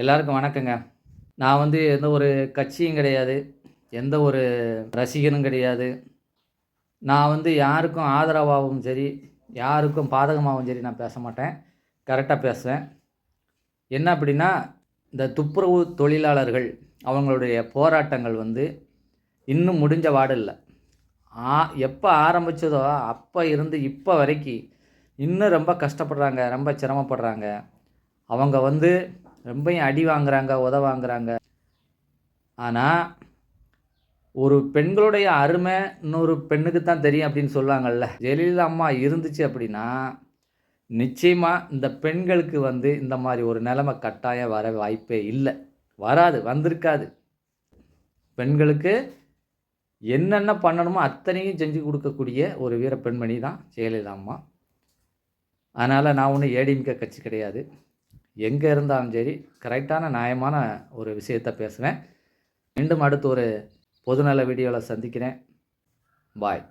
எல்லாருக்கும் வணக்கங்க. நான் வந்து எந்த ஒரு கட்சியும் கிடையாது. எந்த ஒரு ரசிகனும் கிடையாது. நான் வந்து யாருக்கும் ஆதரவாகவும் சரி யாருக்கும் பாதகமாகவும் சரி நான் பேச மாட்டேன். கரெக்டாக பேசுவேன். என்ன அப்படின்னா இந்த துப்புரவு தொழிலாளர்கள் அவங்களுடைய போராட்டங்கள் வந்து இன்னும் முடிஞ்ச வாடு இல்லை ஆ எப்போ ஆரம்பிச்சதோ அப்போ இருந்து இப்போ வரைக்கும் இன்னும் ரொம்ப கஷ்டப்படுறாங்க ரொம்ப சிரமப்படுறாங்க. அவங்க வந்து ரொம்பையும் அடி வாங்குறாங்க உத வாங்குறாங்க. ஆனால் ஒரு பெண்களுடைய அருமை இன்னொரு பெண்ணுக்கு தான் தெரியும் அப்படின்னு சொல்லுவாங்கல்ல. ஜெயலலிதா அம்மா இருந்துச்சு அப்படின்னா நிச்சயமாக இந்த பெண்களுக்கு வந்து இந்த மாதிரி ஒரு நிலைமை கட்டாயம் வர வாய்ப்பே இல்லை. வராது வந்திருக்காது. பெண்களுக்கு என்னென்ன பண்ணணுமோ அத்தனையும் செஞ்சு கொடுக்கக்கூடிய ஒரு வீர பெண்மணி தான் ஜெயலலிதா அம்மா. அதனால் நான் ஒன்றும் ஏடிஎம்கே கட்சி கிடையாது. எங்கே இருந்தாலும் சரி கரெக்டான நியாயமான ஒரு விஷயத்தை பேசுவேன். மீண்டும் அடுத்து ஒரு பொதுநல வீடியோவில் சந்திக்கிறேன். பாய்